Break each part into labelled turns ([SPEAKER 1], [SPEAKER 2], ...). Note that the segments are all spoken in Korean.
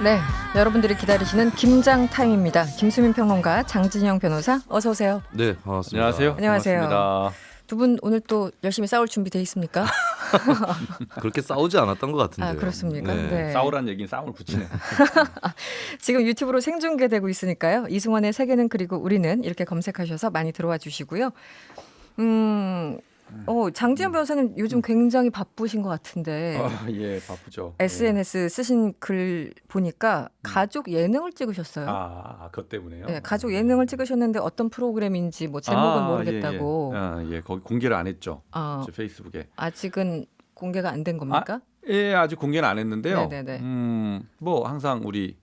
[SPEAKER 1] 네, 여러분들이 기다리시는 김장 타임입니다. 김수민 평론가, 장진영 변호사, 어서 오세요.
[SPEAKER 2] 네, 반갑습니다.
[SPEAKER 3] 안녕하세요.
[SPEAKER 1] 안녕하세요. 두 분 오늘 또 열심히 싸울 준비 돼 있습니까?
[SPEAKER 2] 그렇게 싸우지 않았던 것 같은데요.
[SPEAKER 1] 아 그렇습니까?
[SPEAKER 2] 네.
[SPEAKER 1] 네.
[SPEAKER 3] 싸우라는 얘기는 싸움을 붙이네.
[SPEAKER 1] 지금 유튜브로 생중계되고 있으니까요. 이승원의 세계는 그리고 우리는 이렇게 검색하셔서 많이 들어와 주시고요. 음, 어, 장지현 변호사님 요즘 굉장히 바쁘신 것 같은데
[SPEAKER 3] 아, 예, 바쁘죠.
[SPEAKER 1] SNS 쓰신 글 보니까 가족 예능을 찍으셨어요.
[SPEAKER 3] 예. 아, 그것 때문에요.
[SPEAKER 1] 네, 가족 예능을 찍으셨는데 어떤 프로그램인지 뭐 제목은
[SPEAKER 3] 아,
[SPEAKER 1] 모르겠다고.
[SPEAKER 3] 예, 예. 아, 예, 거기 공개를 안 했죠.
[SPEAKER 1] 어,
[SPEAKER 3] 제 페이스북에.
[SPEAKER 1] 아직은 공개가 안 된 겁니까?
[SPEAKER 3] 예, 아직 공개는 안 했는데요.
[SPEAKER 1] 네네네.
[SPEAKER 3] 음, 뭐 항상 우리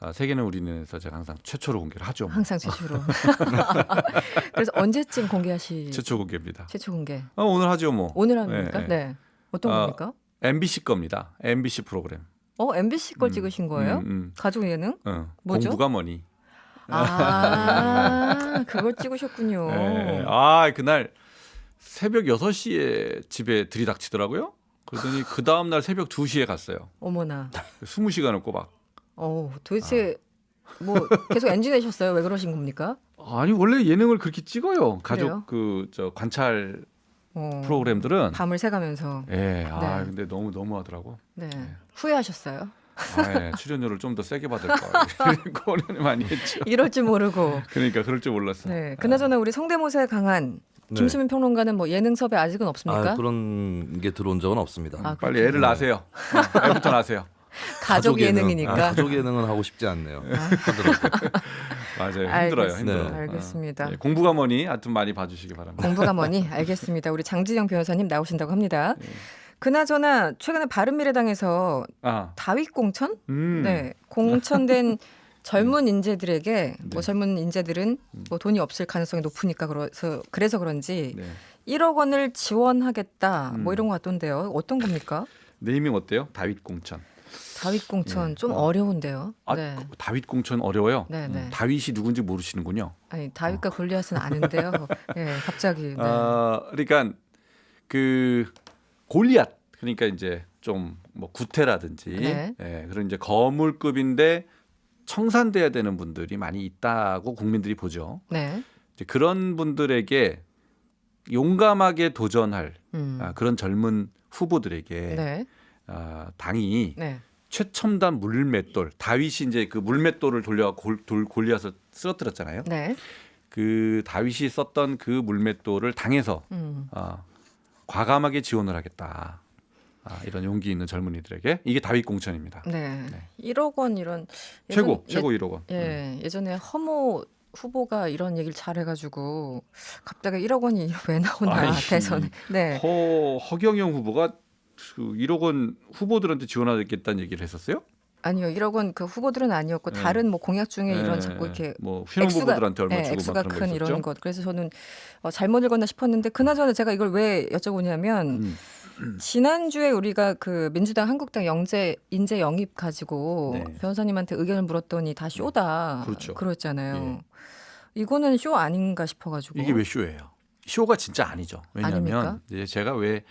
[SPEAKER 3] 아, 세계는 우리는에서 제가 항상 최초로 공개를 하죠.
[SPEAKER 1] 항상 최초로. 그래서 언제쯤 공개하시?
[SPEAKER 3] 최초 공개입니다.
[SPEAKER 1] 최초 공개.
[SPEAKER 3] 아, 오늘 하죠, 뭐.
[SPEAKER 1] 오늘 합니까?
[SPEAKER 3] 네,
[SPEAKER 1] 네.
[SPEAKER 3] 네.
[SPEAKER 1] 어떤
[SPEAKER 3] 아,
[SPEAKER 1] 겁니까?
[SPEAKER 3] MBC 겁니다. MBC 프로그램.
[SPEAKER 1] 어, MBC 걸
[SPEAKER 3] 음,
[SPEAKER 1] 찍으신 거예요?
[SPEAKER 3] 음, 음.
[SPEAKER 1] 가족 예능?
[SPEAKER 3] 어,
[SPEAKER 1] 뭐죠?
[SPEAKER 3] 공부가 뭐니?
[SPEAKER 1] 아, 그걸 찍으셨군요.
[SPEAKER 3] 예. 아, 그날 새벽 6시에 집에 들이닥치더라고요. 그러더니 그 다음 날 새벽 2시에 갔어요.
[SPEAKER 1] 어머나.
[SPEAKER 3] 20시간을 꼬박.
[SPEAKER 1] 어, 도대체 뭐 계속 엔진 내셨어요? 왜 그러신 겁니까?
[SPEAKER 3] 아니 원래 예능을 그렇게? 찍어요. 가족 그저 관찰
[SPEAKER 1] 어,
[SPEAKER 3] 프로그램들은.
[SPEAKER 1] 밤을 새가면서.
[SPEAKER 3] 예. 아
[SPEAKER 1] 네.
[SPEAKER 3] 근데 너무 너무 하더라고.
[SPEAKER 1] 네. 후회하셨어요?
[SPEAKER 3] 아, 예. 출연료를 좀 더 세게 받을 걸. 고려는 많이 했죠.
[SPEAKER 1] 이럴 줄 모르고.
[SPEAKER 3] 그러니까 그럴 줄 몰랐어.
[SPEAKER 1] 네. 그나저나 우리 성대모사에 강한
[SPEAKER 2] 네.
[SPEAKER 1] 김수민 평론가는 뭐 예능 섭외 아직은 없습니까?
[SPEAKER 2] 아, 그런 게 들어온 적은 없습니다.
[SPEAKER 1] 아,
[SPEAKER 3] 빨리 애를 낳으세요. 어, 애부터 낳으세요.
[SPEAKER 1] 가족,
[SPEAKER 2] 예능.
[SPEAKER 1] 예능이니까.
[SPEAKER 2] 아, 가족 예능은 하고 싶지 않네요. 하더라고요.
[SPEAKER 3] 맞아요. 힘들어요.
[SPEAKER 1] 알겠-
[SPEAKER 3] 힘들어.
[SPEAKER 2] 네.
[SPEAKER 1] 알겠습니다.
[SPEAKER 3] 예, 공부가 뭐니? 하여튼 많이 봐주시기 바랍니다.
[SPEAKER 1] 공부가 뭐니? 알겠습니다. 우리 장지영 변호사님 나오신다고 합니다.
[SPEAKER 3] 예.
[SPEAKER 1] 그나저나 최근에 바른미래당에서
[SPEAKER 3] 아,
[SPEAKER 1] 다윗 공천?
[SPEAKER 3] 음.
[SPEAKER 1] 네, 공천된 젊은 인재들에게 뭐
[SPEAKER 3] 네.
[SPEAKER 1] 젊은 인재들은 뭐 돈이 없을 가능성이 높으니까 그래서 그래서 그런지
[SPEAKER 3] 네.
[SPEAKER 1] 1억 원을 지원하겠다 뭐
[SPEAKER 3] 음.
[SPEAKER 1] 이런 것 같던데요. 어떤 겁니까?
[SPEAKER 3] 네이밍 어때요? 다윗 공천.
[SPEAKER 1] 다윗 공천
[SPEAKER 3] 예.
[SPEAKER 1] 좀
[SPEAKER 3] 어.
[SPEAKER 1] 어려운데요.
[SPEAKER 3] 아,
[SPEAKER 1] 네.
[SPEAKER 3] 그 다윗 공천 어려워요.
[SPEAKER 1] 네, 네.
[SPEAKER 3] 음, 다윗이 누군지 모르시는군요.
[SPEAKER 1] 아니 다윗과 골리앗은 아는데요. 네, 갑자기. 네.
[SPEAKER 3] 아, 그러니까 그 골리앗 그러니까 이제 좀 뭐 구태라든지
[SPEAKER 1] 네.
[SPEAKER 3] 예, 그런 이제 거물급인데 청산돼야 되는 분들이 많이 있다고 국민들이 보죠.
[SPEAKER 1] 네.
[SPEAKER 3] 이제 그런 분들에게 용감하게 도전할
[SPEAKER 1] 음.
[SPEAKER 3] 아, 그런 젊은 후보들에게
[SPEAKER 1] 네.
[SPEAKER 3] 아, 당이
[SPEAKER 1] 네.
[SPEAKER 3] 최첨단 물맷돌 다윗이 이제 그 물맷돌을 돌려 골, 돌 골리앗을 쓰러뜨렸잖아요.
[SPEAKER 1] 네.
[SPEAKER 3] 그 다윗이 썼던 그 물맷돌을 당해서
[SPEAKER 1] 음.
[SPEAKER 3] 아, 과감하게 지원을 하겠다. 아, 이런 용기 있는 젊은이들에게 이게 다윗 공천입니다.
[SPEAKER 1] 네.
[SPEAKER 3] 네.
[SPEAKER 1] 1억 원 이런 예전-
[SPEAKER 3] 최고
[SPEAKER 1] 예-
[SPEAKER 3] 최고 1억 원.
[SPEAKER 1] 예, 예전에 허모 후보가 이런 얘기를 잘해가지고 갑자기 1억 원이 왜 나오나. 대선에. 네.
[SPEAKER 3] 허 허경영 후보가 그 1억 원 후보들한테 지원하겠다는 얘기를 했었어요?
[SPEAKER 1] 아니요, 1억 원 그 후보들은 아니었고
[SPEAKER 3] 네.
[SPEAKER 1] 다른 뭐 공약 중에 이런
[SPEAKER 3] 예,
[SPEAKER 1] 자꾸 이렇게
[SPEAKER 3] 뭐 신혼 후보들한테 얼마
[SPEAKER 1] 예,
[SPEAKER 3] 주고
[SPEAKER 1] 액수가
[SPEAKER 3] 막 그런 큰거
[SPEAKER 1] 이런
[SPEAKER 3] 있었죠?
[SPEAKER 1] 것. 그래서 저는 어, 잘못 읽었나 싶었는데 그나저나 제가 이걸 왜 여쭤보냐면
[SPEAKER 3] 음.
[SPEAKER 1] 지난주에 우리가 그 민주당 한국당 영재 인재 영입 가지고
[SPEAKER 3] 네.
[SPEAKER 1] 변호사님한테 의견을 물었더니 다 쇼다.
[SPEAKER 3] 그렇죠.
[SPEAKER 1] 그랬잖아요. 이거는 쇼 아닌가 싶어가지고.
[SPEAKER 3] 이게 왜 쇼예요? 쇼가 진짜 아니죠.
[SPEAKER 1] 아닙니까?
[SPEAKER 3] 왜냐하면 이제 제가 왜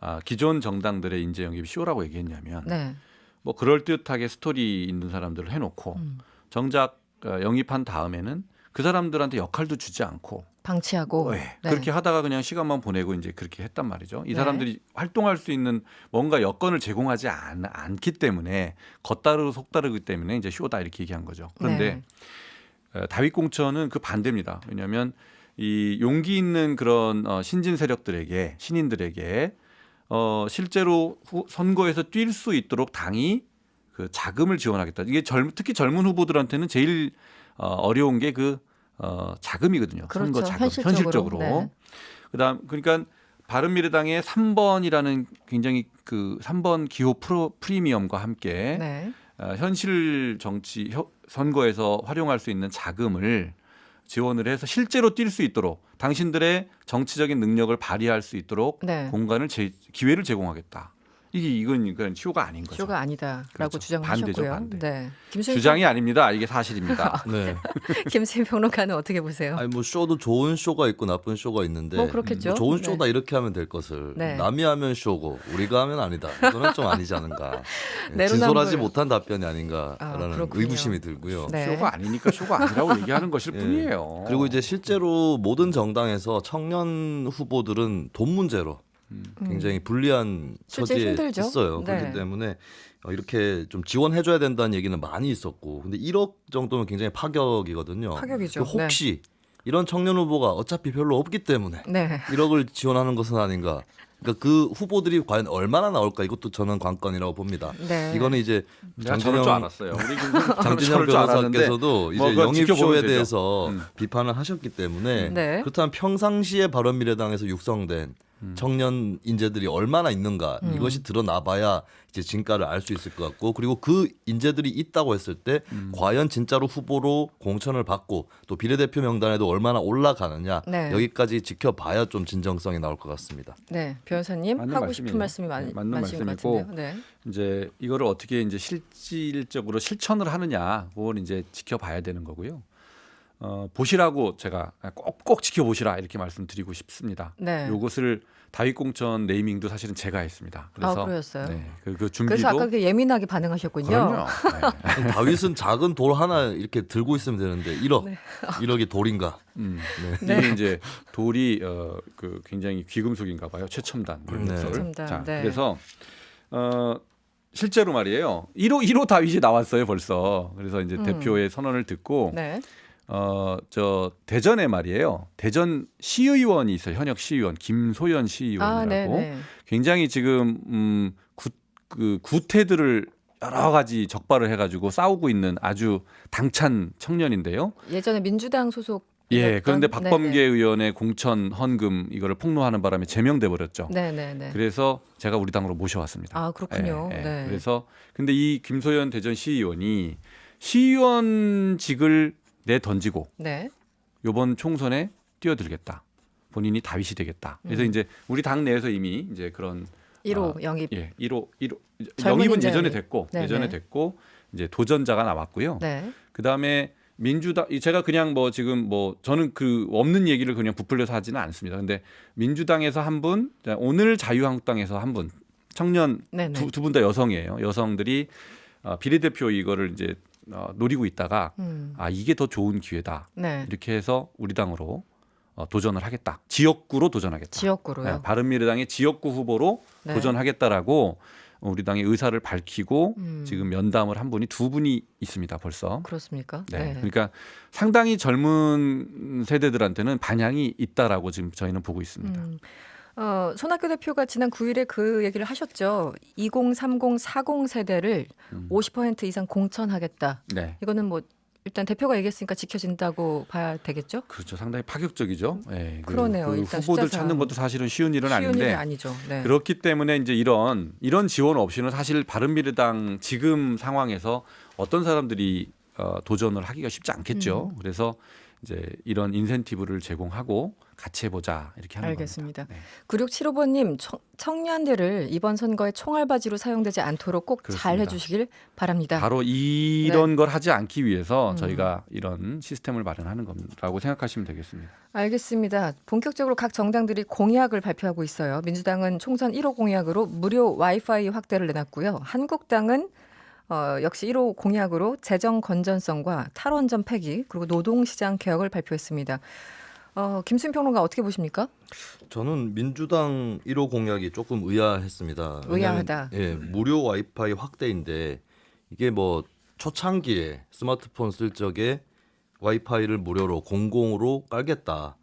[SPEAKER 3] 아, 기존 정당들의 인재 영입 쇼라고 얘기했냐면
[SPEAKER 1] 네.
[SPEAKER 3] 뭐 그럴 듯하게 스토리 있는 사람들을 해놓고
[SPEAKER 1] 음.
[SPEAKER 3] 정작 어, 영입한 다음에는 그 사람들한테 역할도 주지 않고
[SPEAKER 1] 방치하고
[SPEAKER 3] 네.
[SPEAKER 1] 네.
[SPEAKER 3] 그렇게 하다가 그냥 시간만 보내고 이제 그렇게 했단 말이죠. 이
[SPEAKER 1] 네.
[SPEAKER 3] 사람들이 활동할 수 있는 뭔가 여건을 제공하지 않, 않기 때문에 겉다르고 속다르기 때문에 이제 쇼다 이렇게 얘기한 거죠. 그런데
[SPEAKER 1] 네.
[SPEAKER 3] 어, 다윗 공천은 그 반대입니다. 왜냐하면 이 용기 있는 그런 어, 신진 세력들에게 신인들에게 어, 실제로 후, 선거에서 뛸 수 있도록 당이 그 자금을 지원하겠다. 이게 젊, 특히 젊은 후보들한테는 제일 어, 어려운 게 그 어, 자금이거든요. 선거
[SPEAKER 1] 그렇죠.
[SPEAKER 3] 자금
[SPEAKER 1] 현실적으로.
[SPEAKER 3] 현실적으로.
[SPEAKER 1] 네.
[SPEAKER 3] 그다음 그러니까 바른 미래당의 3번이라는 굉장히 그 3번 기호 프로 프리미엄과 함께
[SPEAKER 1] 네.
[SPEAKER 3] 어, 현실 정치 혀- 선거에서 활용할 수 있는 자금을 지원을 해서 실제로 뛸 수 있도록 당신들의 정치적인 능력을 발휘할 수 있도록
[SPEAKER 1] 네.
[SPEAKER 3] 공간을 제, 기회를 제공하겠다. 이게 이건 이건 쇼가 아닌 거죠.
[SPEAKER 1] 쇼가 아니다라고
[SPEAKER 3] 그렇죠.
[SPEAKER 1] 주장하셨고요.
[SPEAKER 3] 반대죠, 반대.
[SPEAKER 1] 네. 김수민
[SPEAKER 3] 주장이 아닙니다. 이게 사실입니다.
[SPEAKER 2] 네.
[SPEAKER 1] 김수민 평론가는 어떻게 보세요?
[SPEAKER 2] 아니 뭐 쇼도 좋은 쇼가 있고 나쁜 쇼가 있는데
[SPEAKER 1] 뭐 그렇겠죠.
[SPEAKER 2] 뭐 좋은
[SPEAKER 1] 네.
[SPEAKER 2] 쇼다 이렇게 하면 될 것을
[SPEAKER 1] 네.
[SPEAKER 2] 남이 하면 쇼고 우리가 하면 아니다. 이거는 좀 아니지 않은가. 예,
[SPEAKER 1] 내로남불.
[SPEAKER 2] 진솔하지 못한 답변이
[SPEAKER 1] 아,
[SPEAKER 2] 아닌가라는
[SPEAKER 1] 그렇군요.
[SPEAKER 2] 의구심이 들고요.
[SPEAKER 1] 네.
[SPEAKER 3] 쇼가 아니니까 쇼가 아니라고 얘기하는 것일
[SPEAKER 2] 예.
[SPEAKER 3] 뿐이에요.
[SPEAKER 2] 그리고 이제 실제로 모든 정당에서 청년 후보들은 돈 문제로 굉장히 불리한 처지에
[SPEAKER 1] 힘들죠.
[SPEAKER 2] 있어요.
[SPEAKER 1] 네.
[SPEAKER 2] 그렇기 때문에 어, 이렇게 좀 지원해줘야 된다는 얘기는 많이 있었고, 근데 1억 정도면 굉장히 파격이거든요.
[SPEAKER 1] 파격이죠.
[SPEAKER 2] 그 혹시 이런 청년 후보가 어차피 별로 없기 때문에
[SPEAKER 1] 네.
[SPEAKER 2] 1억을 지원하는 것은 아닌가. 그러니까 그 후보들이 과연 얼마나 나올까 이것도 저는 관건이라고 봅니다.
[SPEAKER 1] 네.
[SPEAKER 2] 이거는 이제 장진영
[SPEAKER 3] 알았어요.
[SPEAKER 2] 장진영 변호사께서도 이제
[SPEAKER 3] 뭐
[SPEAKER 2] 영입쇼에. 대해서
[SPEAKER 3] 음.
[SPEAKER 2] 비판을 하셨기 때문에
[SPEAKER 1] 네.
[SPEAKER 2] 그렇다면 평상시에 바른미래당에서 육성된
[SPEAKER 3] 음.
[SPEAKER 2] 청년 인재들이 얼마나 있는가
[SPEAKER 1] 음.
[SPEAKER 2] 이것이 드러나봐야 이제 진가를 알 수 있을 것 같고 그리고 그 인재들이 있다고 했을 때
[SPEAKER 3] 음.
[SPEAKER 2] 과연 진짜로 후보로 공천을 받고 또 비례대표 명단에도 얼마나 올라가느냐
[SPEAKER 1] 네.
[SPEAKER 2] 여기까지 지켜봐야 좀 진정성이 나올 것 같습니다.
[SPEAKER 1] 네. 변호사님 하고
[SPEAKER 3] 말씀이에요.
[SPEAKER 1] 싶은 말씀이 많,
[SPEAKER 3] 네, 맞는
[SPEAKER 1] 많으신 것
[SPEAKER 3] 말씀이고
[SPEAKER 1] 같은데요. 네.
[SPEAKER 3] 이제 이거를 어떻게 이제 실질적으로 실천을 하느냐 그걸 이제 지켜봐야 되는 거고요. 어, 보시라고 제가 꼭꼭 지켜보시라 이렇게 말씀드리고 싶습니다.
[SPEAKER 1] 네.
[SPEAKER 3] 요것을 다윗공천 네이밍도 사실은 제가 했습니다. 그래서
[SPEAKER 1] 아, 그러셨어요?
[SPEAKER 3] 네, 그, 그 준비도
[SPEAKER 1] 그래서 아까 그 예민하게 반응하셨군요.
[SPEAKER 3] 그럼요. 네.
[SPEAKER 2] 다윗은 작은 돌 하나 이렇게 들고 있으면 되는데 1억,
[SPEAKER 1] 네.
[SPEAKER 2] 1억이 돌인가?
[SPEAKER 3] 음.
[SPEAKER 1] 네.
[SPEAKER 3] 이게 이제 돌이 어, 그 굉장히 귀금속인가 봐요. 최첨단
[SPEAKER 2] 네.
[SPEAKER 1] 최첨단,
[SPEAKER 3] 자,
[SPEAKER 1] 네.
[SPEAKER 3] 그래서 어 실제로 말이에요. 1호 1호 다윗이 나왔어요, 벌써. 그래서 이제
[SPEAKER 1] 음.
[SPEAKER 3] 대표의 선언을 듣고
[SPEAKER 1] 네.
[SPEAKER 3] 어저 대전에 말이에요. 대전 시의원이 있어요. 현역 시의원 김소연
[SPEAKER 1] 아,
[SPEAKER 3] 시의원이라고.
[SPEAKER 1] 네, 네.
[SPEAKER 3] 굉장히 지금 음, 구, 그 구태들을 여러 가지 적발을 해가지고 싸우고 있는 아주 당찬 청년인데요.
[SPEAKER 1] 예전에 민주당 소속
[SPEAKER 3] 예, 그런데
[SPEAKER 1] 네,
[SPEAKER 3] 박범계 의원의 공천 헌금 이거를 폭로하는 바람에 제명돼 버렸죠.
[SPEAKER 1] 네, 네, 네.
[SPEAKER 3] 그래서 제가 우리 당으로 모셔왔습니다.
[SPEAKER 1] 아, 그렇군요.
[SPEAKER 3] 예, 예.
[SPEAKER 1] 네.
[SPEAKER 3] 그래서 근데 이 김소연 대전 시의원이 시의원직을 내 던지고
[SPEAKER 1] 네.
[SPEAKER 3] 요번 총선에 뛰어들겠다. 본인이 다윗이 되겠다. 그래서
[SPEAKER 1] 음.
[SPEAKER 3] 이제 우리 당 내에서 이미 이제 그런
[SPEAKER 1] 1호
[SPEAKER 3] 아,
[SPEAKER 1] 영입.
[SPEAKER 3] 예, 1호 1호
[SPEAKER 1] 젊은
[SPEAKER 3] 영입은 예전에. 됐고
[SPEAKER 1] 네,
[SPEAKER 3] 예전에
[SPEAKER 1] 네.
[SPEAKER 3] 됐고 이제 도전자가 나왔고요.
[SPEAKER 1] 네.
[SPEAKER 3] 그다음에 민주당 이 제가 그냥 뭐 지금 뭐 저는 그 없는 얘기를 그냥 부풀려서 하지는 않습니다. 근데 민주당에서 한 분, 오늘 자유한국당에서 한 분, 청년
[SPEAKER 1] 네, 네.
[SPEAKER 3] 두분 다 여성이에요. 여성들이 어, 비례대표 이거를 이제 어, 노리고 있다가
[SPEAKER 1] 음.
[SPEAKER 3] 아 이게 더 좋은 기회다
[SPEAKER 1] 네.
[SPEAKER 3] 이렇게 해서 우리 당으로 어, 도전을 하겠다. 지역구로 도전하겠다.
[SPEAKER 1] 지역구로요.
[SPEAKER 3] 네, 바른미래당의 지역구 후보로
[SPEAKER 1] 네.
[SPEAKER 3] 도전하겠다라고 우리 당의 의사를 밝히고
[SPEAKER 1] 음.
[SPEAKER 3] 지금 면담을 한 분이 두 분이 있습니다. 벌써.
[SPEAKER 1] 그렇습니까?
[SPEAKER 3] 네. 그러니까 상당히 젊은 세대들한테는 반향이 있다라고 지금 저희는 보고 있습니다.
[SPEAKER 1] 음. 어, 손학규 대표가 지난 9일에 그 얘기를 하셨죠. 20, 30, 40 세대를
[SPEAKER 3] 음.
[SPEAKER 1] 50% 이상 공천하겠다.
[SPEAKER 3] 네.
[SPEAKER 1] 이거는 뭐 일단 대표가 얘기했으니까 지켜진다고 봐야 되겠죠?
[SPEAKER 3] 그렇죠. 상당히 파격적이죠. 예, 그-
[SPEAKER 1] 그러네요.
[SPEAKER 3] 그
[SPEAKER 1] 일단
[SPEAKER 3] 후보들
[SPEAKER 1] 숫자상.
[SPEAKER 3] 찾는 것도 사실은 쉬운 일은
[SPEAKER 1] 쉬운
[SPEAKER 3] 아닌데
[SPEAKER 1] 일이 아니죠. 네.
[SPEAKER 3] 그렇기 때문에 이제 이런 이런 지원 없이는 사실 바른미래당 지금 상황에서 어떤 사람들이 어, 도전을 하기가 쉽지 않겠죠.
[SPEAKER 1] 음.
[SPEAKER 3] 그래서 이제 이런 인센티브를 제공하고 같이 해보자 이렇게 하는
[SPEAKER 1] 알겠습니다.
[SPEAKER 3] 겁니다.
[SPEAKER 1] 9675번님 청 년들을 이번 선거에 총알바지로 사용되지 않도록 꼭 잘. 해주시길 바랍니다.
[SPEAKER 3] 바로 이런 걸 하지 않기 위해서
[SPEAKER 1] 네. 음.
[SPEAKER 3] 저희가 이런 시스템을 마련하는 거라고 생각하시면 되겠습니다.
[SPEAKER 1] 알겠습니다. 본격적으로 각 정당들이 공약을 발표하고 있어요. 민주당은 총선 1호 공약으로 무료 와이파이 확대를 내놨고요. 한국당은 어, 역시 1호 공약으로 재정 건전성과 탈원전 폐기 그리고 노동시장 개혁을 발표했습니다. 어, 김수인 평론가 어떻게 보십니까?
[SPEAKER 2] 저는 민주당 1호 공약이 조금 의아했습니다. 왜냐하면,
[SPEAKER 1] 의아하다.
[SPEAKER 2] 예, 무료 와이파이 확대인데 이게 뭐 초창기에 스마트폰 쓸 적에 와이파이를 무료로 공공으로 깔겠다.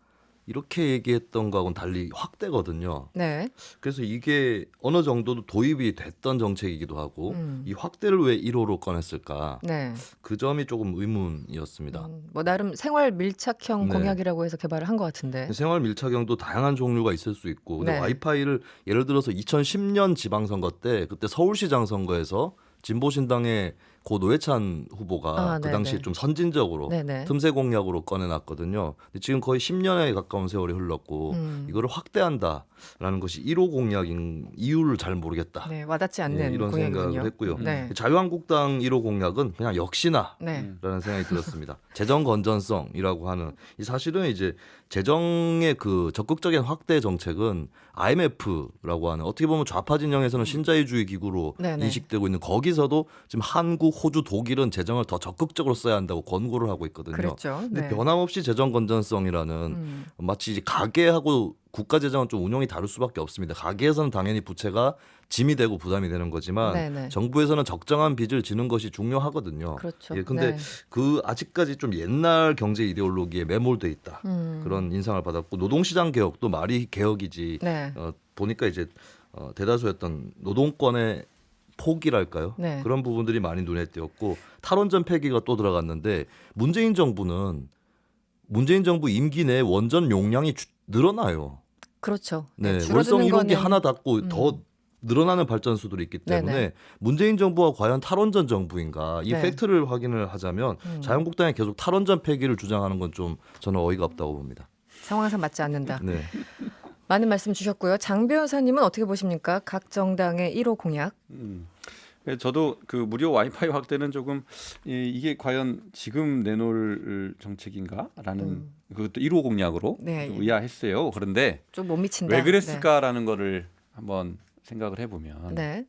[SPEAKER 2] 이렇게 얘기했던 거하고는 달리 확대거든요.
[SPEAKER 1] 네.
[SPEAKER 2] 그래서 이게 어느 정도도 도입이 됐던 정책이기도 하고
[SPEAKER 1] 음.
[SPEAKER 2] 이 확대를 왜 1호로 꺼냈을까?
[SPEAKER 1] 네.
[SPEAKER 2] 그 점이 조금 의문이었습니다.
[SPEAKER 1] 음, 뭐 나름 생활 밀착형
[SPEAKER 2] 네.
[SPEAKER 1] 공약이라고 해서 개발을 한 것 같은데.
[SPEAKER 2] 생활 밀착형도 다양한 종류가 있을 수 있고 근데
[SPEAKER 1] 네.
[SPEAKER 2] 와이파이를 예를 들어서 2010년 지방선거 때 그때 서울시장 선거에서 진보신당의 고 노회찬 후보가
[SPEAKER 1] 아,
[SPEAKER 2] 그
[SPEAKER 1] 네네.
[SPEAKER 2] 당시에 좀 선진적으로
[SPEAKER 1] 네네.
[SPEAKER 2] 틈새 공약으로 꺼내놨거든요. 근데 지금 거의 10년에 가까운 세월이 흘렀고
[SPEAKER 1] 음.
[SPEAKER 2] 이거를 확대한다라는 것이 1호 공약인 이유를 잘 모르겠다.
[SPEAKER 1] 네, 와닿지 않는
[SPEAKER 2] 예, 이런
[SPEAKER 1] 공약이군요.
[SPEAKER 2] 생각을 했고요.
[SPEAKER 1] 네.
[SPEAKER 2] 자유한국당 1호 공약은 그냥 역시나
[SPEAKER 1] 네.
[SPEAKER 2] 라는 생각이 들었습니다. 재정 건전성이라고 하는 이 사실은 이제 재정의 그 적극적인 확대 정책은 IMF라고 하는 어떻게 보면 좌파 진영에서는 신자유주의 기구로
[SPEAKER 1] 네네.
[SPEAKER 2] 인식되고 있는 거기서도 지금 한국, 호주, 독일은 재정을 더 적극적으로 써야 한다고 권고를 하고 있거든요.
[SPEAKER 1] 그렇죠.
[SPEAKER 2] 근데
[SPEAKER 1] 네.
[SPEAKER 2] 변함없이 재정 건전성이라는
[SPEAKER 1] 음.
[SPEAKER 2] 마치 가계하고 국가 재정은 좀 운용이 다를 수밖에 없습니다. 가계에서는 당연히 부채가 짐이 되고 부담이 되는 거지만
[SPEAKER 1] 네네.
[SPEAKER 2] 정부에서는 적정한 빚을 지는 것이 중요하거든요.
[SPEAKER 1] 그렇죠.
[SPEAKER 2] 예, 근데
[SPEAKER 1] 네.
[SPEAKER 2] 그 아직까지 좀 옛날 경제 이데올로기에 매몰돼 있다.
[SPEAKER 1] 음.
[SPEAKER 2] 그런 인상을 받았고 노동시장 개혁도 말이 개혁이지.
[SPEAKER 1] 네.
[SPEAKER 2] 어, 보니까 이제 어, 대다수였던 노동권의 포기랄까요?
[SPEAKER 1] 네.
[SPEAKER 2] 그런 부분들이 많이 눈에 띄었고 탈원전 폐기가 또 들어갔는데 문재인 정부는 문재인 정부 임기 내 원전 용량이 주- 늘어나요.
[SPEAKER 1] 그렇죠.
[SPEAKER 2] 네,
[SPEAKER 1] 줄어드는
[SPEAKER 2] 월성 1호기
[SPEAKER 1] 거는-
[SPEAKER 2] 하나 닫고
[SPEAKER 1] 음.
[SPEAKER 2] 더 늘어나는 발전소들이 있기 때문에
[SPEAKER 1] 네네.
[SPEAKER 2] 문재인 정부가 과연 탈원전 정부인가 이
[SPEAKER 1] 네.
[SPEAKER 2] 팩트를 확인을 하자면
[SPEAKER 1] 음.
[SPEAKER 2] 자유한국당이 계속 탈원전 폐기를 주장하는 건 좀 저는 어이가 없다고 봅니다.
[SPEAKER 1] 상황에서 맞지 않는다.
[SPEAKER 2] 네.
[SPEAKER 1] 많은 말씀 주셨고요. 장 변호사님은 어떻게 보십니까? 각 정당의 1호 공약.
[SPEAKER 3] 음. 예, 저도 그 무료 와이파이 확대는 조금 이, 이게 과연 지금 내놓을 정책인가라는
[SPEAKER 1] 음.
[SPEAKER 3] 그것도 1호 공약으로
[SPEAKER 1] 네.
[SPEAKER 3] 좀 의아했어요. 그런데
[SPEAKER 1] 좀 못 미친다.
[SPEAKER 3] 왜 그랬을까라는 거를 한번 생각을 해보면
[SPEAKER 1] 네.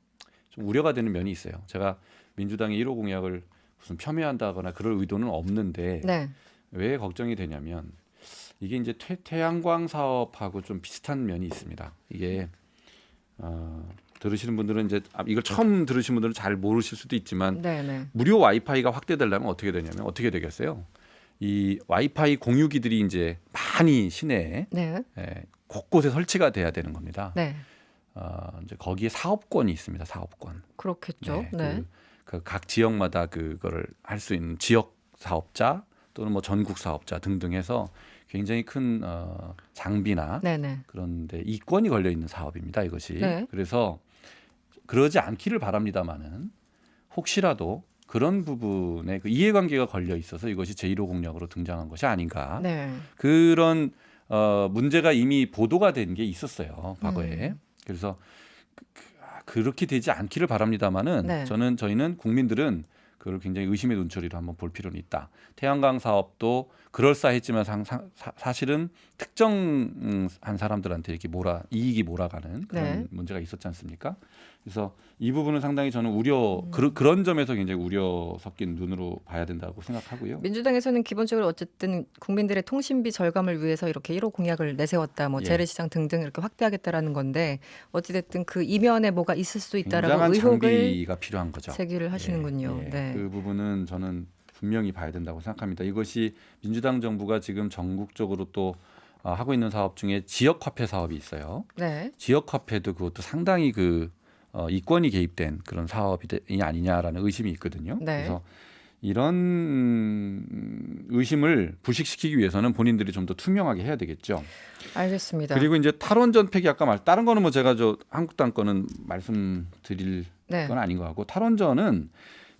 [SPEAKER 3] 좀 우려가 되는 면이 있어요. 제가 민주당의 1호 공약을 무슨 폄훼한다거나 그럴 의도는 없는데
[SPEAKER 1] 네.
[SPEAKER 3] 왜 걱정이 되냐면 이게 이제 태, 태양광 사업하고 좀 비슷한 면이 있습니다. 이게 어, 들으시는 분들은 이제 아, 이걸 처음 들으신 분들은 잘 모르실 수도 있지만
[SPEAKER 1] 네, 네.
[SPEAKER 3] 무료 와이파이가 확대되려면 어떻게 되냐면 어떻게 되겠어요? 이 와이파이 공유기들이 이제 많이 시내에
[SPEAKER 1] 네.
[SPEAKER 3] 예, 곳곳에 설치가 돼야 되는 겁니다.
[SPEAKER 1] 네.
[SPEAKER 3] 어, 이제 거기에 사업권이 있습니다. 사업권.
[SPEAKER 1] 그렇겠죠. 네.
[SPEAKER 3] 그각 지역마다 그거를 할 수 있는 지역 사업자 또는 뭐 전국 사업자 등등 해서 굉장히 큰 어, 장비나
[SPEAKER 1] 네, 네.
[SPEAKER 3] 그런데 이권이 걸려 있는 사업입니다. 이것이.
[SPEAKER 1] 네.
[SPEAKER 3] 그래서 그러지 않기를 바랍니다마는 혹시라도 그런 부분에 그 이해관계가 걸려 있어서 이것이 제1호 공약으로 등장한 것이 아닌가.
[SPEAKER 1] 네.
[SPEAKER 3] 그런 어, 문제가 이미 보도가 된 게 있었어요 과거에.
[SPEAKER 1] 음.
[SPEAKER 3] 그래서 그, 그, 렇게 되지 않기를 바랍니다만은
[SPEAKER 1] 네.
[SPEAKER 3] 저는 저희는 국민들은 그걸 굉장히 의심의 눈초리로 한번 볼 필요는 있다. 태양광 사업도 그럴싸했지만 상, 상, 사, 사실은 특정한 사람들한테 이렇게 몰아 이익이 몰아가는 그런
[SPEAKER 1] 네.
[SPEAKER 3] 문제가 있었지 않습니까? 그래서 이 부분은 상당히 저는 우려
[SPEAKER 1] 음.
[SPEAKER 3] 그, 그런 점에서 굉장히 우려 섞인 눈으로 봐야 된다고 생각하고요.
[SPEAKER 1] 민주당에서는 기본적으로 어쨌든 국민들의 통신비 절감을 위해서 이렇게 1호 공약을 내세웠다. 뭐
[SPEAKER 3] 예.
[SPEAKER 1] 재래시장 등등 이렇게 확대하겠다라는 건데 어찌 됐든 그 이면에 뭐가 있을 수 있다라고
[SPEAKER 3] 굉장한
[SPEAKER 1] 의혹을
[SPEAKER 3] 장비가 필요한 거죠.
[SPEAKER 1] 제기를 하시는군요.
[SPEAKER 3] 예, 예.
[SPEAKER 1] 네.
[SPEAKER 3] 그 부분은 저는 분명히 봐야 된다고 생각합니다. 이것이 민주당 정부가 지금 전국적으로 또 어, 하고 있는 사업 중에 지역 화폐 사업이 있어요.
[SPEAKER 1] 네.
[SPEAKER 3] 지역 화폐도 그것도 상당히 그 어, 이권이 개입된 그런 사업이 되- 아니냐라는 의심이 있거든요.
[SPEAKER 1] 네.
[SPEAKER 3] 그래서 이런 음, 의심을 부식시키기 위해서는 본인들이 좀 더 투명하게 해야 되겠죠.
[SPEAKER 1] 알겠습니다.
[SPEAKER 3] 그리고 이제 탈원전 폐기 아까 말 다른 거는 뭐 제가 저 한국당 거는 말씀드릴
[SPEAKER 1] 네.
[SPEAKER 3] 그건 아닌 것 같고 탈원전은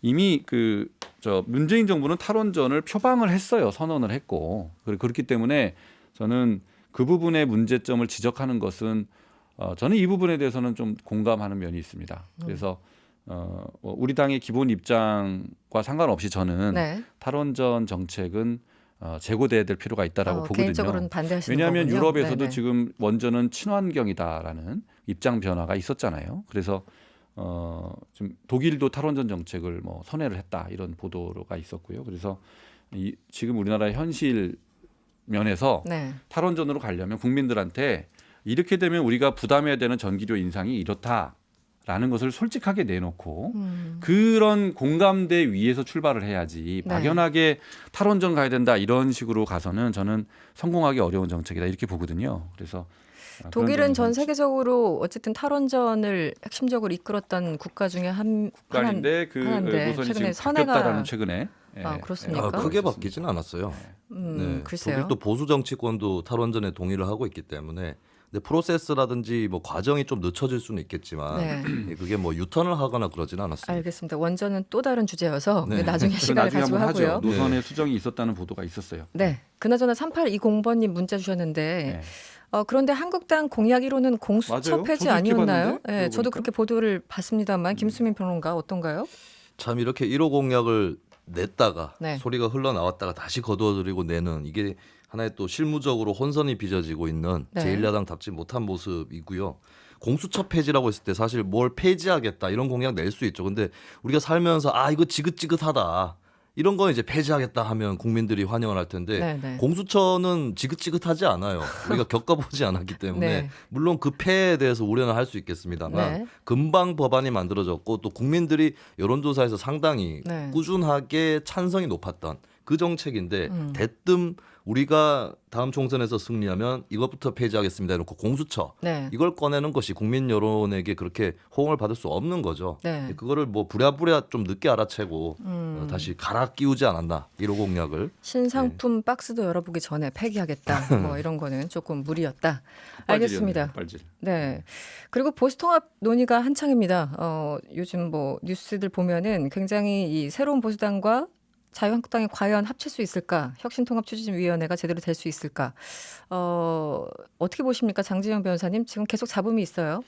[SPEAKER 3] 이미 그 저 문재인 정부는 탈원전을 표방을 했어요 선언을 했고 그리고 그렇기 때문에 저는 그 부분의 문제점을 지적하는 것은 어 저는 이 부분에 대해서는 좀 공감하는 면이 있습니다. 그래서 어뭐 우리 당의 기본 입장과 상관없이 저는
[SPEAKER 1] 네.
[SPEAKER 3] 탈원전 정책은 어 재고돼야 될 필요가 있다라고
[SPEAKER 1] 어,
[SPEAKER 3] 보거든요. 왜냐하면
[SPEAKER 1] 거군요.
[SPEAKER 3] 유럽에서도
[SPEAKER 1] 네네.
[SPEAKER 3] 지금 원전은 친환경이다라는 입장 변화가 있었잖아요. 그래서 어, 좀 독일도 탈원전 정책을 뭐 선회를 했다 이런 보도가 있었고요. 그래서 이, 지금 우리나라의 현실 면에서
[SPEAKER 1] 네.
[SPEAKER 3] 탈원전으로 가려면 국민들한테 이렇게 되면 우리가 부담해야 되는 전기료 인상이 이렇다라는 것을 솔직하게 내놓고
[SPEAKER 1] 음.
[SPEAKER 3] 그런 공감대 위에서 출발을 해야지
[SPEAKER 1] 네.
[SPEAKER 3] 막연하게 탈원전 가야 된다 이런 식으로 가서는 저는 성공하기 어려운 정책이다 이렇게 보거든요. 그래서
[SPEAKER 1] 독일은 전 세계적으로 어쨌든 탈원전을 핵심적으로 이끌었던 국가 중에 한
[SPEAKER 3] 국가인데 그
[SPEAKER 1] 하나인데
[SPEAKER 3] 노선이
[SPEAKER 1] 최근에
[SPEAKER 3] 지금
[SPEAKER 1] 선회가-
[SPEAKER 3] 바뀌었다라는 최근에 예,
[SPEAKER 1] 아, 그렇습니까?
[SPEAKER 2] 아? 크게 바뀌진 않았어요.
[SPEAKER 1] 음,
[SPEAKER 2] 네,
[SPEAKER 1] 글쎄요.
[SPEAKER 2] 독일도 보수 정치권도 탈원전에 동의를 하고 있기 때문에 근데 프로세스라든지 뭐 과정이 좀 늦춰질 수는 있겠지만
[SPEAKER 1] 네.
[SPEAKER 2] 예, 그게 뭐 유턴을 하거나 그러지는 않았습니다.
[SPEAKER 1] 알겠습니다. 원전은 또 다른 주제여서
[SPEAKER 2] 네.
[SPEAKER 1] 나중에
[SPEAKER 3] 그건
[SPEAKER 1] 시간을
[SPEAKER 3] 나중에
[SPEAKER 1] 가지고 하고요.
[SPEAKER 3] 하죠. 노선에 수정이 있었다는 보도가 있었어요.
[SPEAKER 1] 네. 그나저나 3820번님 문자 주셨는데
[SPEAKER 3] 네.
[SPEAKER 1] 어, 그런데 한국당 공약 1호는 공수처
[SPEAKER 3] 맞아요.
[SPEAKER 1] 폐지 아니었나요? 네, 저도. 그렇게 보도를 봤습니다만 김수민 평론가 어떤가요?
[SPEAKER 2] 참 이렇게 1호 공약을 냈다가
[SPEAKER 1] 네.
[SPEAKER 2] 소리가 흘러나왔다가 다시 거두어들이고 내는 이게 하나의 또 실무적으로 혼선이 빚어지고 있는
[SPEAKER 1] 네.
[SPEAKER 2] 제1야당답지 못한 모습이고요. 공수처 폐지라고 했을 때 사실 뭘 폐지하겠다 이런 공약 낼 수 있죠. 근데 우리가 살면서 아 이거 지긋지긋하다 이런 거 이제 폐지하겠다 하면 국민들이 환영을 할 텐데
[SPEAKER 1] 네, 네.
[SPEAKER 2] 공수처는 지긋지긋하지 않아요. 우리가 겪어보지 않았기 때문에
[SPEAKER 1] 네.
[SPEAKER 2] 물론 그 폐에 대해서 우려는 할 수 있겠습니다만
[SPEAKER 1] 네.
[SPEAKER 2] 금방 법안이 만들어졌고 또 국민들이 여론조사에서 상당히
[SPEAKER 1] 네.
[SPEAKER 2] 꾸준하게 찬성이 높았던 그 정책인데
[SPEAKER 1] 음.
[SPEAKER 2] 대뜸 우리가 다음 총선에서 승리하면 이것부터 폐지하겠습니다. 이렇게 공수처
[SPEAKER 1] 네.
[SPEAKER 2] 이걸 꺼내는 것이 국민 여론에게 그렇게 호응을 받을 수 없는 거죠.
[SPEAKER 1] 네.
[SPEAKER 2] 그거를 뭐 부랴부랴 좀 늦게 알아채고
[SPEAKER 1] 음.
[SPEAKER 2] 어, 다시 갈아 끼우지 않았나 1호 공약을
[SPEAKER 1] 신상품
[SPEAKER 3] 네.
[SPEAKER 1] 박스도 열어보기 전에 폐기하겠다. 뭐 이런 거는 조금 무리였다. 알겠습니다.
[SPEAKER 3] 빨질.
[SPEAKER 1] 네. 그리고 보수통합 논의가 한창입니다. 어, 요즘 뭐 뉴스들 보면은 굉장히 이 새로운 보수당과 자유한국당이 과연 합칠 수 있을까? 혁신통합추진위원회가 제대로 될 수 있을까? 어, 어떻게 보십니까? 장지영 변호사님 지금 계속 잡음이 있어요.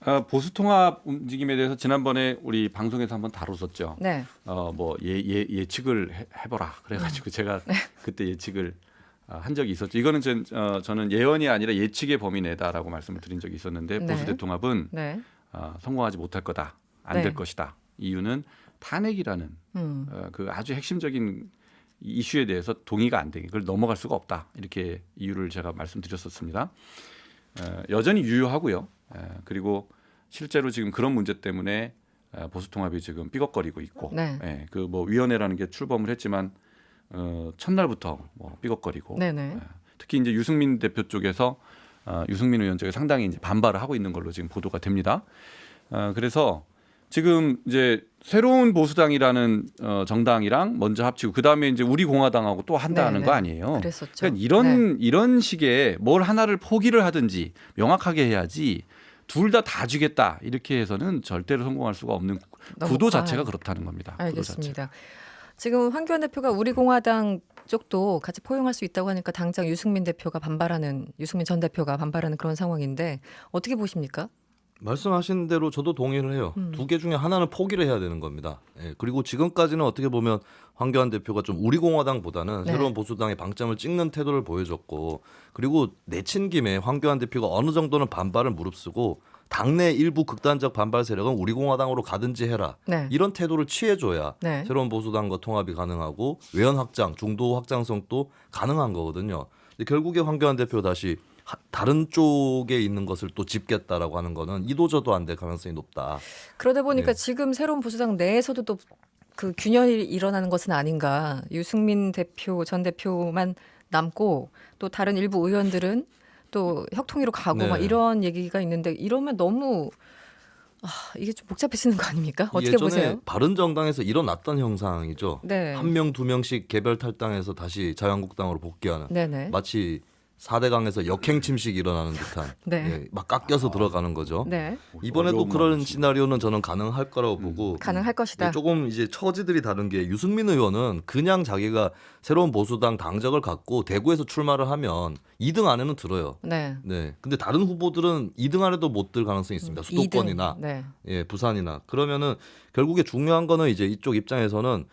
[SPEAKER 3] 아, 보수 통합 움직임에 대해서 지난번에 우리 방송에서 한번 다뤘었죠.
[SPEAKER 1] 네.
[SPEAKER 3] 어뭐 예, 예, 예측을 해, 해보라
[SPEAKER 1] 음.
[SPEAKER 3] 그래가지고 제가
[SPEAKER 1] 네.
[SPEAKER 3] 그때 예측을 아, 한 적이 있었죠. 이거는 전, 어, 저는 예언이 아니라 예측의 범위 내다라고 말씀을 드린 적이 있었는데
[SPEAKER 1] 네.
[SPEAKER 3] 보수 대통합은
[SPEAKER 1] 네.
[SPEAKER 3] 어, 성공하지 못할 거다, 안
[SPEAKER 1] 네.
[SPEAKER 3] 될 것이다. 이유는 탄핵이라는
[SPEAKER 1] 음.
[SPEAKER 3] 어, 그 아주 핵심적인 이슈에 대해서 동의가 안 되게 그걸 넘어갈 수가 없다 이렇게 이유를 제가 말씀드렸었습니다. 어, 여전히 유효하고요. 에, 그리고 실제로 지금 그런 문제 때문에 에, 보수 통합이 지금 삐걱거리고 있고,
[SPEAKER 1] 네.
[SPEAKER 3] 그뭐 위원회라는 게 출범을 했지만 어, 첫날부터 뭐 삐걱거리고,
[SPEAKER 1] 네네.
[SPEAKER 3] 에, 특히 이제 유승민 대표 쪽에서 어, 유승민 의원 쪽에 상당히 이제 반발을 하고 있는 걸로 지금 보도가 됩니다. 어, 그래서 지금 이제 새로운 보수당이라는 어, 정당이랑 먼저 합치고 그 다음에 이제 우리 공화당하고 또 한다는
[SPEAKER 1] 네, 네.
[SPEAKER 3] 거 아니에요.
[SPEAKER 1] 그랬었죠.
[SPEAKER 3] 그러니까 이런
[SPEAKER 1] 네.
[SPEAKER 3] 이런 식의 뭘 하나를 포기를 하든지 명확하게 해야지 둘 다다 주겠다 이렇게 해서는 절대로 성공할 수가 없는 구도
[SPEAKER 1] 과한-
[SPEAKER 3] 자체가 그렇다는 겁니다.
[SPEAKER 1] 알겠습니다. 지금 황교안 대표가 우리 공화당 쪽도 같이 포용할 수 있다고 하니까 당장 유승민 대표가 반발하는 유승민 전 대표가 반발하는 그런 상황인데 어떻게 보십니까?
[SPEAKER 2] 말씀하신 대로 저도 동의를 해요.
[SPEAKER 1] 음.
[SPEAKER 2] 두개 중에 하나는 포기를 해야 되는 겁니다. 예, 그리고 지금까지는 어떻게 보면 황교안 대표가 좀 우리 공화당보다는
[SPEAKER 1] 네.
[SPEAKER 2] 새로운 보수당의 방점을 찍는 태도를 보여줬고 그리고 내친 김에 황교안 대표가 어느 정도는 반발을 무릅쓰고 당내 일부 극단적 반발 세력은 우리 공화당으로 가든지 해라
[SPEAKER 1] 네.
[SPEAKER 2] 이런 태도를 취해줘야
[SPEAKER 1] 네.
[SPEAKER 2] 새로운 보수당과 통합이 가능하고 외연 확장, 중도 확장성도 가능한 거거든요. 근데 결국에 황교안 대표 다시 하- 다른 쪽에 있는 것을 또 짚겠다라고 하는 거는 이도저도 안 될 가능성이 높다.
[SPEAKER 1] 그러다 보니까
[SPEAKER 2] 네.
[SPEAKER 1] 지금 새로운 보수당 내에서도 또 그 균열이 일어나는 것은 아닌가. 유승민 대표 전 대표만 남고 또 다른 일부 의원들은 또 혁통위로 가고
[SPEAKER 2] 네.
[SPEAKER 1] 막 이런 얘기가 있는데 이러면 너무 아, 이게 좀 복잡해지는 거 아닙니까? 어떻게
[SPEAKER 2] 예전에
[SPEAKER 1] 보세요?
[SPEAKER 2] 바른 정당에서 일어났던 형상이죠.
[SPEAKER 1] 네.
[SPEAKER 2] 한 명 두 명씩 개별 탈당해서 다시 자유한국당으로 복귀하는
[SPEAKER 1] 네네.
[SPEAKER 2] 마치 4대강에서 역행 침식이 일어나는 듯한
[SPEAKER 1] 네.
[SPEAKER 2] 예, 막 깎여서 들어가는 거죠.
[SPEAKER 1] 네.
[SPEAKER 2] 이번에도 그런. 시나리오는 저는 가능할 거라고 보고
[SPEAKER 1] 가능할 것이다.
[SPEAKER 2] 네, 조금 이제 처지들이 다른 게 유승민 의원은 그냥 자기가 새로운 보수당 당적을 갖고 대구에서 출마를 하면 2등 안에는 들어요.
[SPEAKER 1] 네.
[SPEAKER 2] 네. 근데 다른 후보들은 2등 안에도 못 들 가능성이 있습니다. 수도권이나
[SPEAKER 1] 이등. 네.
[SPEAKER 2] 예, 부산이나 그러면은 결국에 중요한 거는 이제 이쪽 입장에서는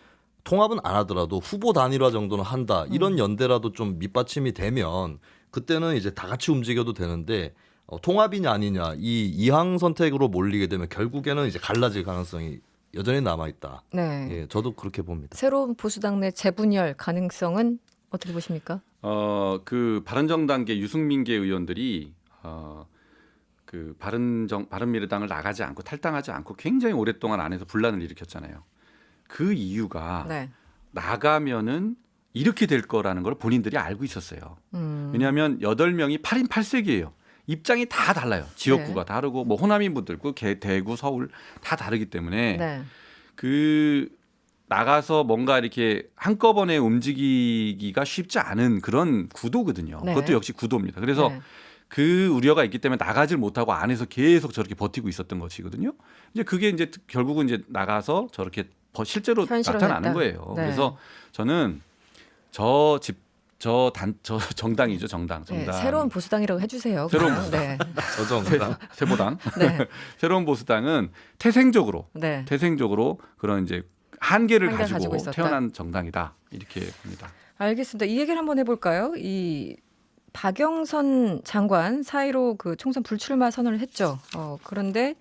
[SPEAKER 2] 통합은 안 하더라도 후보 단일화 정도는 한다. 이런
[SPEAKER 1] 음.
[SPEAKER 2] 연대라도 좀 밑받침이 되면 그때는 이제 다 같이 움직여도 되는데 어, 통합이냐 아니냐 이 이항 선택으로 몰리게 되면 결국에는 이제 갈라질 가능성이 여전히 남아 있다.
[SPEAKER 1] 네.
[SPEAKER 2] 예, 저도 그렇게 봅니다.
[SPEAKER 1] 새로운 보수당 내 재분열 가능성은 어떻게 보십니까?
[SPEAKER 3] 어, 그 바른정당계 유승민계 의원들이 어, 그 바른정 바른미래당을 나가지 않고 탈당하지 않고 굉장히 오랫동안 안에서 분란을 일으켰잖아요. 그 이유가
[SPEAKER 1] 네.
[SPEAKER 3] 나가면은 이렇게 될 거라는 걸 본인들이 알고 있었어요.
[SPEAKER 1] 음.
[SPEAKER 3] 왜냐하면 여덟 명이 8인 8색이에요. 입장이 다 달라요. 지역구가
[SPEAKER 1] 네.
[SPEAKER 3] 다르고 뭐 호남인 분들 있고 개- 대구, 서울 다 다르기 때문에
[SPEAKER 1] 네.
[SPEAKER 3] 그 나가서 뭔가 이렇게 한꺼번에 움직이기가 쉽지 않은 그런 구도거든요.
[SPEAKER 1] 네.
[SPEAKER 3] 그것도 역시 구도입니다. 그래서
[SPEAKER 1] 네.
[SPEAKER 3] 그 우려가 있기 때문에 나가질 못하고 안에서 계속 저렇게 버티고 있었던 것이거든요. 이제 그게 이제 결국은 이제 나가서 저렇게 버- 실제로. 나타나는 거예요.
[SPEAKER 1] 네.
[SPEAKER 3] 그래서 저는 저 집 저 단 저 정당이죠 정당
[SPEAKER 1] 네,
[SPEAKER 3] 정당
[SPEAKER 1] 새로운 보수당이라고 해주세요.
[SPEAKER 3] 새로운
[SPEAKER 1] 그냥. 네.
[SPEAKER 2] 저정당
[SPEAKER 3] 세보당
[SPEAKER 1] 네.
[SPEAKER 3] 새로운 보수당은 태생적으로
[SPEAKER 1] 네.
[SPEAKER 3] 태생적으로 그런 이제 한계를
[SPEAKER 1] 한계를 가지고
[SPEAKER 3] 가지고
[SPEAKER 1] 있었다.
[SPEAKER 3] 태어난 정당이다 이렇게 봅니다.
[SPEAKER 1] 알겠습니다. 이 얘기를 한번 해볼까요? 이 박영선 장관 사이로 그 총선 불출마 선언을 했죠. 어, 그런데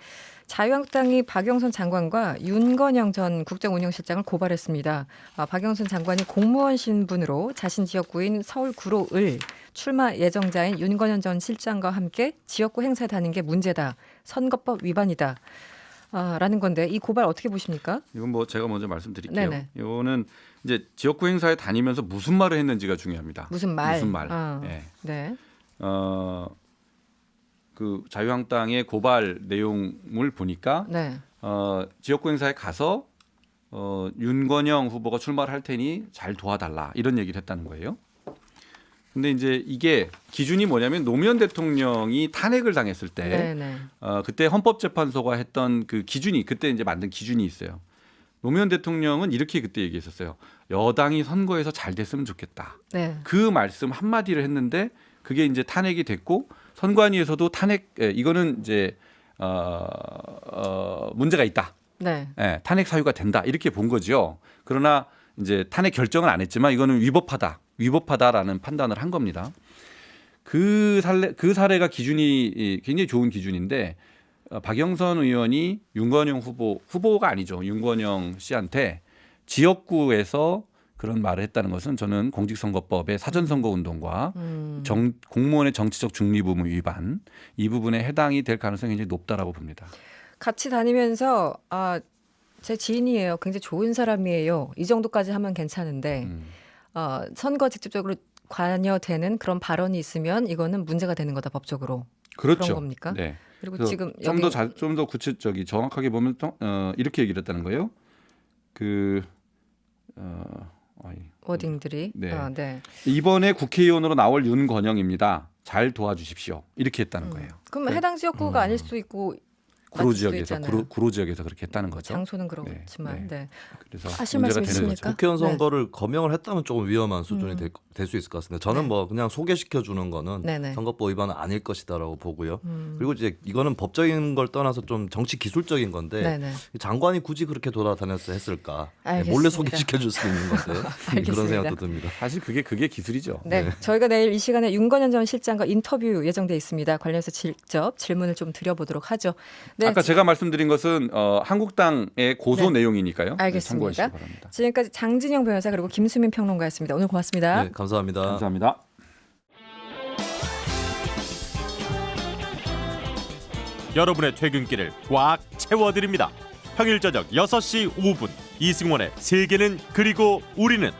[SPEAKER 1] 자유한국당이 박영선 장관과 윤건영 전 국정운영실장을 고발했습니다. 아, 박영선 장관이 공무원 신분으로 자신 지역구인 서울 구로 을 출마 예정자인 윤건영 전 실장과 함께 지역구 행사에 다닌 게 문제다. 선거법 위반이다. 아, 라는 건데 이 고발 어떻게 보십니까?
[SPEAKER 3] 이건 뭐 제가 먼저 말씀드릴게요.
[SPEAKER 1] 네네.
[SPEAKER 3] 이거는 이제 지역구 행사에 다니면서 무슨 말을 했는지가 중요합니다.
[SPEAKER 1] 무슨 말?
[SPEAKER 3] 무슨 말?
[SPEAKER 1] 아,
[SPEAKER 3] 예.
[SPEAKER 1] 네.
[SPEAKER 3] 어, 그 자유한국당의 고발 내용을 보니까
[SPEAKER 1] 네.
[SPEAKER 3] 어, 지역구 행사에 가서 어, 윤건영 후보가 출마를 할 테니 잘 도와달라 이런 얘기를 했다는 거예요. 근데 이제 이게 기준이 뭐냐면 노무현 대통령이 탄핵을 당했을 때
[SPEAKER 1] 네, 네.
[SPEAKER 3] 어, 그때 헌법재판소가 했던 그 기준이 그때 이제 만든 기준이 있어요. 노무현 대통령은 이렇게 그때 얘기했었어요. 여당이 선거에서 잘 됐으면 좋겠다.
[SPEAKER 1] 네.
[SPEAKER 3] 그 말씀 한 마디를 했는데 그게 이제 탄핵이 됐고 선관위에서도 탄핵 예, 이거는 이제 어, 어, 문제가 있다.
[SPEAKER 1] 네.
[SPEAKER 3] 예, 탄핵 사유가 된다 이렇게 본 거죠. 그러나 이제 탄핵 결정은 안 했지만 이거는 위법하다, 위법하다라는 판단을 한 겁니다. 그 사례 그 사례가 기준이 이, 굉장히 좋은 기준인데 어, 박영선 의원이 윤건영 후보 후보가 아니죠 윤건영 씨한테 지역구에서 그런 말을 했다는 것은 저는 공직선거법의 사전선거운동과
[SPEAKER 1] 음.
[SPEAKER 3] 정, 공무원의 정치적 중립 의무 위반 이 부분에 해당이 될 가능성이 굉장히 높다라고 봅니다.
[SPEAKER 1] 같이 다니면서 아, 제 지인이에요. 굉장히 좋은 사람이에요. 이 정도까지 하면 괜찮은데
[SPEAKER 3] 음.
[SPEAKER 1] 어, 선거 직접적으로 관여되는 그런 발언이 있으면 이거는 문제가 되는 거다 법적으로.
[SPEAKER 3] 그렇죠.
[SPEAKER 1] 그런 겁니까?
[SPEAKER 3] 네.
[SPEAKER 1] 그리고 지금 여기
[SPEAKER 3] 좀더좀더 구체적이 정확하게 보면 또, 어, 이렇게 얘기를 했다는 거예요. 그 어.
[SPEAKER 1] 워딩들이
[SPEAKER 3] 네.
[SPEAKER 1] 아, 네.
[SPEAKER 3] 이번에 국회의원으로 나올 윤건영입니다. 잘 도와주십시오. 이렇게 했다는 거예요.
[SPEAKER 1] 그럼 해당 지역구가 아닐 수도 있고
[SPEAKER 3] 구로 지역에서. 구로, 구로 지역에서 그렇게 했다는 거죠.
[SPEAKER 1] 장소는 그렇지만
[SPEAKER 3] 네.
[SPEAKER 1] 네.
[SPEAKER 3] 그래서
[SPEAKER 1] 하실
[SPEAKER 3] 문제가
[SPEAKER 1] 말씀
[SPEAKER 3] 되는? 거죠.
[SPEAKER 2] 국회의원
[SPEAKER 1] 네.
[SPEAKER 2] 선거를 거명을 했다면 조금 위험한 수준이
[SPEAKER 1] 음.
[SPEAKER 2] 될수 있을 것 같습니다. 저는
[SPEAKER 1] 네.
[SPEAKER 2] 뭐 그냥 소개시켜 주는 거는
[SPEAKER 1] 네네.
[SPEAKER 2] 선거법 위반은 아닐 것이다라고 보고요.
[SPEAKER 1] 음.
[SPEAKER 2] 그리고 이제 이거는 법적인 걸 떠나서 좀 정치 기술적인 건데
[SPEAKER 1] 네네.
[SPEAKER 2] 장관이 굳이 그렇게 돌아다녔어 했을까? 네,
[SPEAKER 1] 알겠습니다.
[SPEAKER 2] 몰래 소개시켜 줄 수도 있는 건데
[SPEAKER 1] 알겠습니다.
[SPEAKER 2] 그런 생각도 듭니다.
[SPEAKER 3] 사실 그게 그게 기술이죠.
[SPEAKER 1] 네, 저희가 내일 이 시간에 윤건현 전 실장과 인터뷰 예정돼 있습니다. 관련해서 직접 질문을 좀 드려보도록 하죠. 네,
[SPEAKER 3] 아까 제가 말씀드린 것은 어, 한국당의 고소
[SPEAKER 1] 네.
[SPEAKER 3] 내용이니까요. 네,
[SPEAKER 1] 알겠습니다.
[SPEAKER 3] 참고하시기 바랍니다.
[SPEAKER 1] 지금까지 장진영 변호사 그리고 김수민 평론가였습니다. 오늘 고맙습니다.
[SPEAKER 2] 네, 감사합니다.
[SPEAKER 3] 감사합니다.
[SPEAKER 4] 여러분의 퇴근길을 꽉 채워드립니다. 평일 저녁 6시 5분 이승원의 세계는 그리고 우리는